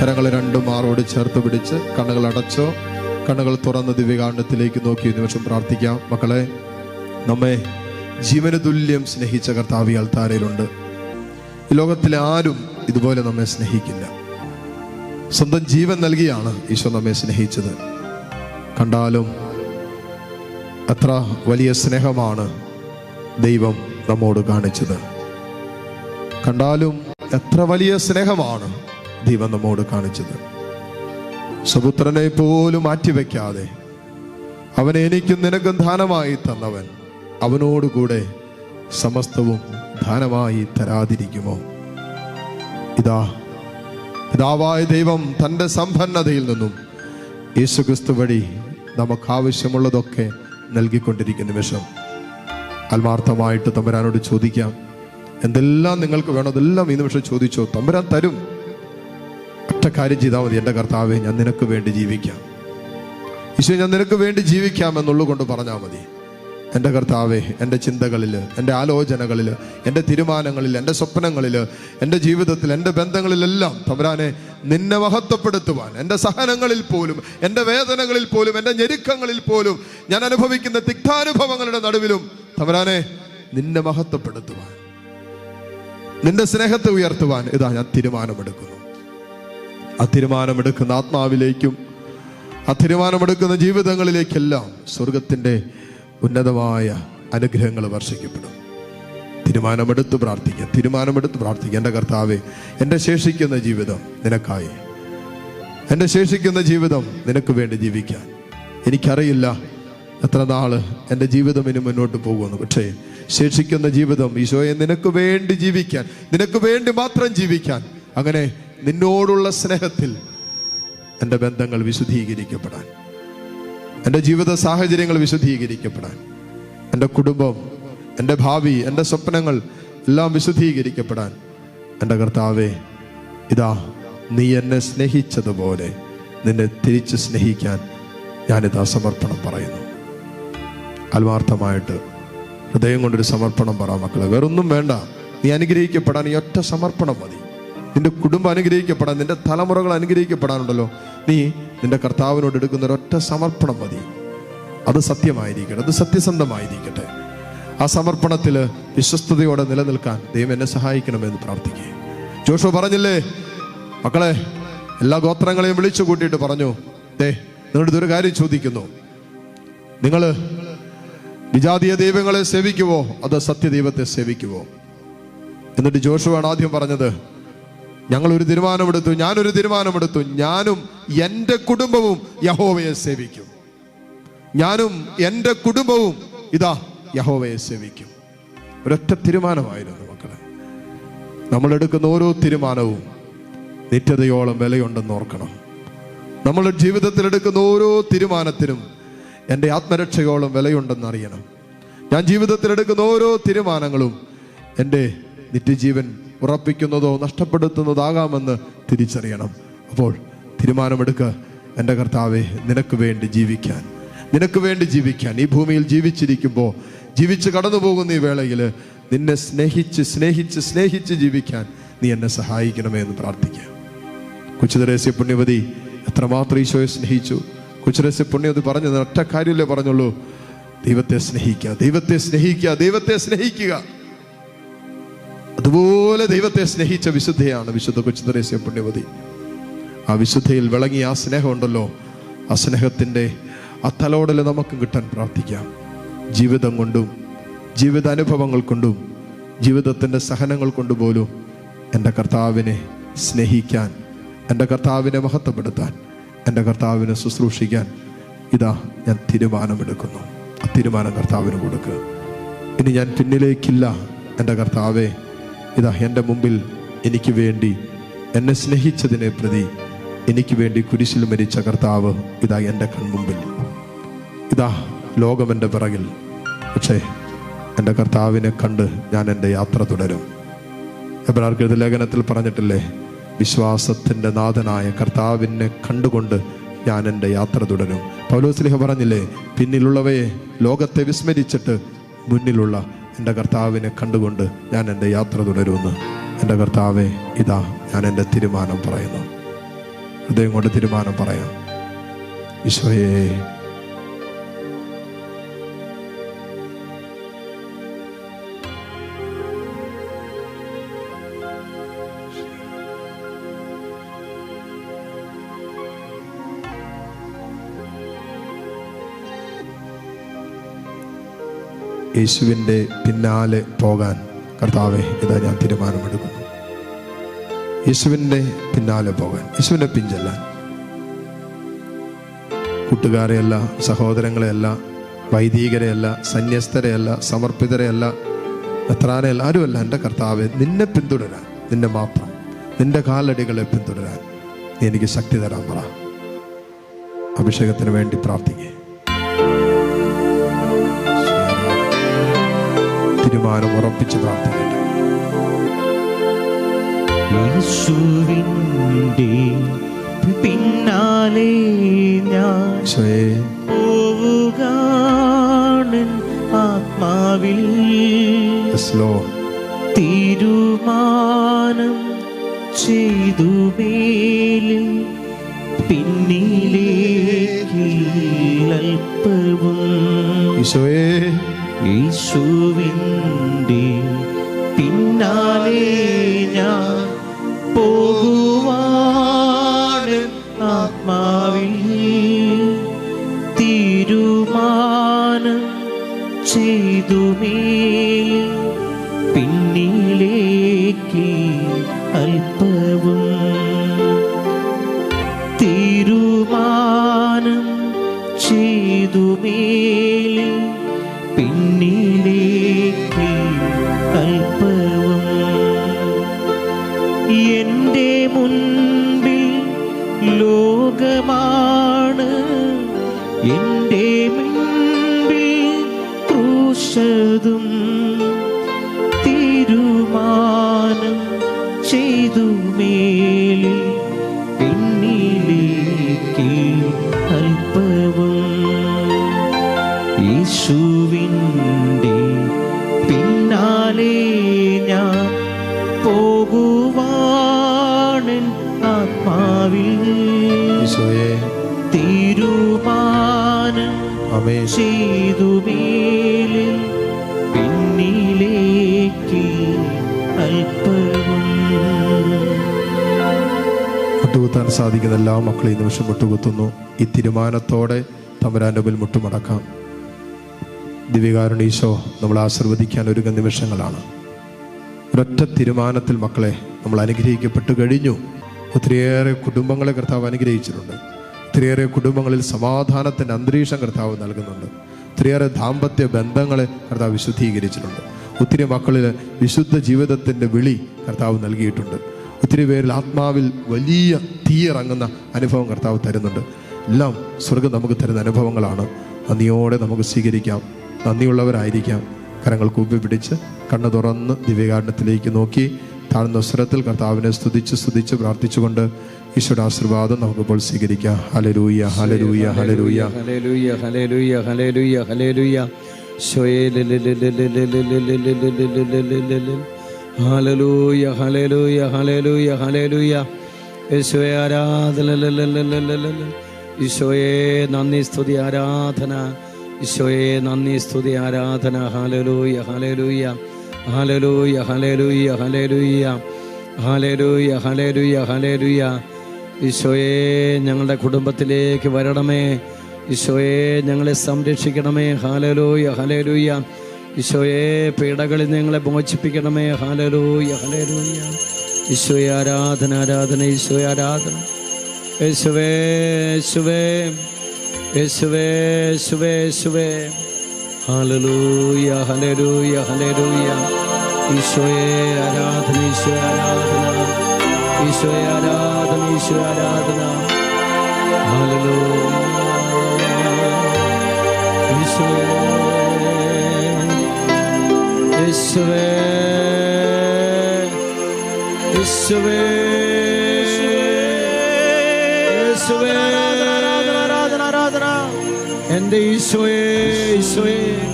കരങ്ങൾ രണ്ടും ആറോട് ചേർത്ത് പിടിച്ച് കണ്ണുകൾ അടച്ചോ കണ്ണുകൾ തുറന്ന് ദിവ്യകാണ്ഡത്തിലേക്ക് നോക്കി നിമിഷം പ്രാർത്ഥിക്കാം. മക്കളെ നമ്മെ ജീവന തുല്യം സ്നേഹിച്ച കർത്താവി അൾത്താരയിലുണ്ട് ഈ ലോകത്തിലെ ആരും ഇതുപോലെ നമ്മെ സ്നേഹിക്കില്ല. സ്വന്തം ജീവൻ നൽകിയാണ് ഈശോ നമ്മെ സ്നേഹിച്ചത്. കണ്ടാലും അത്ര വലിയ സ്നേഹമാണ് ദൈവം നമ്മോട് കാണിച്ചത്. കണ്ടാലും എത്ര വലിയ സ്നേഹമാണ് ദൈവം നമ്മോട് കാണിച്ചത്. സുപുത്രനെ പോലും മാറ്റിവെക്കാതെ അവനെ എനിക്കും നിനക്കും ധാനമായി തന്നവൻ അവനോടുകൂടെ സമസ്തവും ധാനമായി തരാതിരിക്കുമോ? ഇതാ പിതാവായ ദൈവം തന്റെ സമ്പന്നതയിൽ നിന്നും യേശുക്രിസ്തു വഴി നമുക്ക് ആവശ്യമുള്ളതൊക്കെ നൽകിക്കൊണ്ടിരിക്കുന്ന നിമിഷം ആത്മാർത്ഥമായിട്ട് തമ്പരാനോട് ചോദിക്കാം. എന്തെല്ലാം നിങ്ങൾക്ക് വേണോ അതെല്ലാം ഈ നിമിഷം ചോദിച്ചോ? തമ്പരാൻ തരും. കാര്യം ചെയ്താൽ മതി എന്റെ കർത്താവെ ഞാൻ നിനക്ക് വേണ്ടി ജീവിക്കാം. ഈശോ ഞാൻ നിനക്ക് വേണ്ടി ജീവിക്കാം എന്നുള്ളുകൊണ്ട് പറഞ്ഞാൽ മതി. എന്റെ കർത്താവെ എന്റെ ചിന്തകളിൽ എന്റെ ആലോചനകളിൽ എന്റെ തീരുമാനങ്ങളിൽ എന്റെ സ്വപ്നങ്ങളിൽ എന്റെ ജീവിതത്തിൽ എന്റെ ബന്ധങ്ങളിലെല്ലാം തമ്പുരാനെ നിന്നെ മഹത്വപ്പെടുത്തുവാൻ എന്റെ സഹനങ്ങളിൽ പോലും എന്റെ വേദനകളിൽ പോലും എന്റെ ഞെരുക്കങ്ങളിൽ പോലും ഞാൻ അനുഭവിക്കുന്ന തിക്താനുഭവങ്ങളുടെ നടുവിലും തമ്പുരാനെ നിന്നെ മഹത്വപ്പെടുത്തുവാൻ നിന്റെ സ്നേഹത്തെ ഉയർത്തുവാൻ ഇതാ ഞാൻ തീരുമാനമെടുക്കുന്നു. ആ തീരുമാനമെടുക്കുന്ന ആത്മാവിലേക്കും ആ തീരുമാനമെടുക്കുന്ന ജീവിതങ്ങളിലേക്കെല്ലാം സ്വർഗത്തിന്റെ ഉന്നതമായ അനുഗ്രഹങ്ങൾ വർഷിക്കപ്പെടും. തീരുമാനമെടുത്ത് പ്രാർത്ഥിക്കുക തീരുമാനമെടുത്ത് പ്രാർത്ഥിക്കുക. എന്റെ കർത്താവെ എന്റെ ശേഷിക്കുന്ന ജീവിതം നിനക്കായി. എന്റെ ശേഷിക്കുന്ന ജീവിതം നിനക്ക് വേണ്ടി ജീവിക്കാൻ. എനിക്കറിയില്ല എത്ര നാൾ എന്റെ ജീവിതം ഇനി മുന്നോട്ട് പോകുമെന്ന്. പക്ഷേ ശേഷിക്കുന്ന ജീവിതം ഈശോയെ നിനക്ക് വേണ്ടി ജീവിക്കാൻ നിനക്ക് വേണ്ടി മാത്രം ജീവിക്കാൻ. അങ്ങനെ നിന്നോടുള്ള സ്നേഹത്തിൽ എന്റെ ബന്ധങ്ങൾ വിശുദ്ധീകരിക്കപ്പെടാൻ. എന്റെ ജീവിത സാഹചര്യങ്ങൾ വിശുദ്ധീകരിക്കപ്പെടാൻ. എന്റെ കുടുംബം എന്റെ ഭാവി എന്റെ സ്വപ്നങ്ങൾ എല്ലാം വിശുദ്ധീകരിക്കപ്പെടാൻ. എന്റെ കർത്താവേ ഇതാ നീ എന്നെ സ്നേഹിച്ചതുപോലെ നിന്നെ തിരിച്ച് സ്നേഹിക്കാൻ ഞാനിതാ സമർപ്പണം പറയുന്നു. ആത്മാർത്ഥമായിട്ട് ഹൃദയം കൊണ്ടൊരു സമർപ്പണം പറ മക്കളെ. വേറൊന്നും വേണ്ട. നീ അനുഗ്രഹിക്കപ്പെടാൻ ഈ ഒറ്റ സമർപ്പണം മതി. നിന്റെ കുടുംബം അനുഗ്രഹിക്കപ്പെടാൻ നിന്റെ തലമുറകൾ അനുഗ്രഹിക്കപ്പെടാനുണ്ടല്ലോ. നീ നിന്റെ കർത്താവിനോട് എടുക്കുന്ന ഒരൊറ്റ സമർപ്പണം മതി. അത് സത്യമായിരിക്കട്ടെ അത് സത്യസന്ധമായിരിക്കട്ടെ. ആ സമർപ്പണത്തിൽ വിശ്വസ്തയോടെ നിലനിൽക്കാൻ ദൈവം എന്നെ സഹായിക്കണമെന്ന് പ്രാർത്ഥിക്കുക ജോഷു പറഞ്ഞില്ലേ? മക്കളെ എല്ലാ ഗോത്രങ്ങളെയും വിളിച്ചു കൂട്ടിയിട്ട് പറഞ്ഞു ദേ നിങ്ങളുടെ ഇതൊരു കാര്യം ചോദിക്കുന്നു. നിങ്ങൾ വിജാതീയ ദൈവങ്ങളെ സേവിക്കുവോ? അതോ സത്യദൈവത്തെ സേവിക്കുവോ? എന്നിട്ട് ജോഷുവാണ് ആദ്യം പറഞ്ഞത് ഞങ്ങൾ ഒരു തീരുമാനമെടുത്തു ഞാനൊരു തീരുമാനമെടുത്തു. ഞാനും എന്റെ കുടുംബവും യഹോവയെ സേവിക്കും. ഞാനും എന്റെ കുടുംബവും ഇതാ യഹോവയെ സേവിക്കും. ഒരൊറ്റ തീരുമാനമായിരുന്നു മക്കളെ. നമ്മൾ എടുക്കുന്ന ഓരോ തീരുമാനവും നിത്യതയോളം വിലയുണ്ടെന്ന് ഓർക്കണം. നമ്മൾ ജീവിതത്തിൽ എടുക്കുന്ന ഓരോ തീരുമാനത്തിനും എന്റെ ആത്മരക്ഷയോളം വിലയുണ്ടെന്ന് അറിയണം. ഞാൻ ജീവിതത്തിൽ എടുക്കുന്ന ഓരോ തീരുമാനങ്ങളും എന്റെ നിത്യജീവൻ ഉറപ്പിക്കുന്നതോ നഷ്ടപ്പെടുത്തുന്നതാകാമെന്ന് തിരിച്ചറിയണം. അപ്പോൾ തീരുമാനമെടുക്കുക എന്റെ കർത്താവെ നിനക്ക് വേണ്ടി ജീവിക്കാൻ. നിനക്ക് വേണ്ടി ജീവിക്കാൻ. ഈ ഭൂമിയിൽ ജീവിച്ചിരിക്കുമ്പോൾ ജീവിച്ച് കടന്നു പോകുന്ന ഈ വേളയിൽ നിന്നെ സ്നേഹിച്ച് സ്നേഹിച്ച് സ്നേഹിച്ച് ജീവിക്കാൻ നീ എന്നെ സഹായിക്കണമേ എന്ന് പ്രാർത്ഥിക്കുക കൊച്ചുതരേസ്യ പുണ്യവതി എത്രമാത്രം ഈശോയെ സ്നേഹിച്ചു. കൊച്ചുരസ്യ പുണ്യവതി പറഞ്ഞത് ഒറ്റ കാര്യമല്ലേ പറഞ്ഞുള്ളൂ? ദൈവത്തെ സ്നേഹിക്കുക ദൈവത്തെ സ്നേഹിക്കുക ദൈവത്തെ സ്നേഹിക്കുക. അതുപോലെ ദൈവത്തെ സ്നേഹിച്ച വിശുദ്ധയാണ് വിശുദ്ധ കൊച്ചുതരേസ്യ പുണ്യവതി. ആ വിശുദ്ധയിൽ വിളങ്ങി ആ സ്നേഹമുണ്ടല്ലോ ആ സ്നേഹത്തിന്റെ ആ തലോടൽ നമുക്ക് കിട്ടാൻ പ്രാർത്ഥിക്കാം. ജീവിതം കൊണ്ടും ജീവിത അനുഭവങ്ങൾ കൊണ്ടും ജീവിതത്തിന്റെ സഹനങ്ങൾ കൊണ്ടുപോലും എന്റെ കർത്താവിനെ സ്നേഹിക്കാൻ എന്റെ കർത്താവിനെ മഹത്വപ്പെടുത്താൻ എന്റെ കർത്താവിനെ ശുശ്രൂഷിക്കാൻ ഇതാ ഞാൻ തീരുമാനമെടുക്കുന്നു. ആ തീരുമാനം കർത്താവിന് കൊടുക്കുക ഇനി ഞാൻ പിന്നിലേക്കില്ല. എന്റെ കർത്താവെ ഇതാ എന്റെ മുമ്പിൽ എനിക്ക് വേണ്ടി എന്നെ സ്നേഹിച്ചതിനെ പ്രതി എനിക്ക് വേണ്ടി കുരിശിൽ മരിച്ച കർത്താവ് ഇതാ എന്റെ കൺമുമ്പിൽ. ഇതാ ലോകം എന്റെ പിറകിൽ. പക്ഷേ എന്റെ കർത്താവിനെ കണ്ട് ഞാൻ എന്റെ യാത്ര തുടരും. എബ്രാർക്കെഴുത ലേഖനത്തിൽ പറഞ്ഞിട്ടില്ലേ വിശ്വാസത്തിന്റെ നാഥനായ കർത്താവിനെ കണ്ടുകൊണ്ട് ഞാൻ എന്റെ യാത്ര തുടരും. പൗലോസ്ലിഹ പറഞ്ഞില്ലേ പിന്നിലുള്ളവയെ ലോകത്തെ വിസ്മരിച്ചിട്ട് മുന്നിലുള്ള എന്റെ കർത്താവിനെ കണ്ടുകൊണ്ട് ഞാൻ എന്റെ യാത്ര തുടരുമെന്ന് എന്റെ കർത്താവെ ഇതാ ഞാൻ എന്റെ തീരുമാനം പറയുന്നു. അദ്ദേഹം കൊണ്ട് തീരുമാനം പറയാം. ഈശോയെ യേശുവിന്റെ പിന്നാലെ പോകാൻ കർത്താവെ ഇതാ ഞാൻ തീരുമാനമെടുക്കുന്നു. യേശുവിന്റെ പിന്നാലെ പോകാൻ യേശുവിന്റെ പിഞ്ചല്ല. കൂട്ടുകാരെയല്ല സഹോദരങ്ങളെയല്ല വൈദികരെയല്ല സന്യസ്തരെയല്ല സമർപ്പിതരെയല്ല എത്രാനെയല്ല ആരുമല്ല എന്റെ കർത്താവെ നിന്നെ പിന്തുടരാൻ നിന്നെ മാത്രം നിന്റെ കാലടികളെ പിന്തുടരാൻ എനിക്ക് ശക്തി തരാൻ പറ. അഭിഷേകത്തിന് വേണ്ടി പ്രാർത്ഥിക്കേ. തീരുമാനം ഉറപ്പിച്ച് പ്രാർത്ഥിക്കട്ടെ. പിന്നാലെ ഞാൻ പോവുക ആത്മാവിൽ. തീരുമാനം ചെയ്തു മേലിൽ പിന്നിലേക്ക് അല്പവും ഈശോയേ. യേശുവിന്റെ പിന്നാലെ ഞാൻ പോകുവാണ് ആത്മാവിൽ. തീരുമാനം ചെയ്തുമേ. പിന്നിലേക്ക് അല്പവും. തീരുമാനം ചെയ്തുമേലേ പിന്നിലേക്ക് അല്പവും എന്റെ മുൻപിൽ ലോകമാണ്. എന്റെ മുൻപിൽ ക്രൂശതും ആത്മാവിൽ തീരുമാനം ചെയ്തു മേലിൽ പിന്നിലേക്ക് മുട്ടുകുത്താൻ സാധിക്കുന്ന എല്ലാ മക്കളെയും നിമിഷം മുട്ടുകുത്തുന്നു ഈ തീരുമാനത്തോടെ തമരാന്റെ മുമ്പിൽ മുട്ടുമടക്കാം. ദിവ്യകാരുണീശോ നമ്മൾ ആശീർവദിക്കാൻ ഒരുങ്ങ നിമിഷങ്ങളാണ്. ഒരൊറ്റ തീരുമാനത്തിൽ മക്കളെ നമ്മൾ അനുഗ്രഹിക്കപ്പെട്ടു കഴിഞ്ഞു. ഒത്തിരിയേറെ കുടുംബങ്ങളെ കർത്താവ് അനുഗ്രഹിച്ചിട്ടുണ്ട്. ഒത്തിരിയേറെ കുടുംബങ്ങളിൽ സമാധാനത്തിന്റെ അന്തരീക്ഷം കർത്താവ് നൽകുന്നുണ്ട്. ഒത്തിരിയേറെ ദാമ്പത്യ ബന്ധങ്ങളെ കർത്താവ് വിശുദ്ധീകരിച്ചിട്ടുണ്ട്. ഒത്തിരി മക്കളിൽ വിശുദ്ധ ജീവിതത്തിന്റെ വിളി കർത്താവ് നൽകിയിട്ടുണ്ട്. ഒത്തിരി പേരിൽ ആത്മാവിൽ വലിയ തീയിറങ്ങുന്ന അനുഭവം കർത്താവ് തരുന്നുണ്ട്. എല്ലാം സ്വർഗം നമുക്ക് തരുന്ന അനുഭവങ്ങളാണ്. നന്ദിയോടെ നമുക്ക് സ്വീകരിക്കാം. നന്ദിയുള്ളവരായിരിക്കാം. കരങ്ങൾ കൂപ്പി പിടിച്ച് കണ്ണു തുറന്ന് ദിവ്യകാരണത്തിലേക്ക് നോക്കി താഴ്ന്ന സ്വരത്തിൽ കർത്താവിനെ സ്തുതിച്ച് സ്തുതിച്ച് പ്രാർത്ഥിച്ചുകൊണ്ട് ഈശോയുടെ ആശീർവാദം നമുക്കിപ്പോൾ സ്വീകരിക്കാം hallelujah hallelujah hallelujah hallelujah hallelujah hallelujah hallelujah hallelujah hallelujah hallelujah hallelujah ഈശോയെ ആരാധന ഈശോയെ നന്ദി സ്തുതി ആരാധന ഈശോയെ നന്ദി സ്തുതി ആരാധന ഹലലൂയ ഹലലൂയ ഹാലലൂയ ഈശോയെ ഞങ്ങളുടെ കുടുംബത്തിലേക്ക് വരണമേ. ഈശോയെ ഞങ്ങളെ സംരക്ഷിക്കണമേ. ഹാലലൂയ ഹലലൂയ ഈശോയെ പീഡകളിൽ ഞങ്ങളെ മോചിപ്പിക്കണമേ. ഹാലലൂയ ഹലലൂയ ഈശോയെ ആരാധന ആരാധന ഈശോയെ ആരാധന. യേശുവേ യേശുവേ. യേശുവേ യേശുവേ യേശുവേ. Hallelujah, hallelujah, hallelujah. Ishoe aradhana, Ishoe aradhana. Ishoe aradhana, Ishoe aradhana. Hallelujah. Ishoe. Ishoe. Ishoe. എന്റെ ഈശോയേ ഈശോയേ.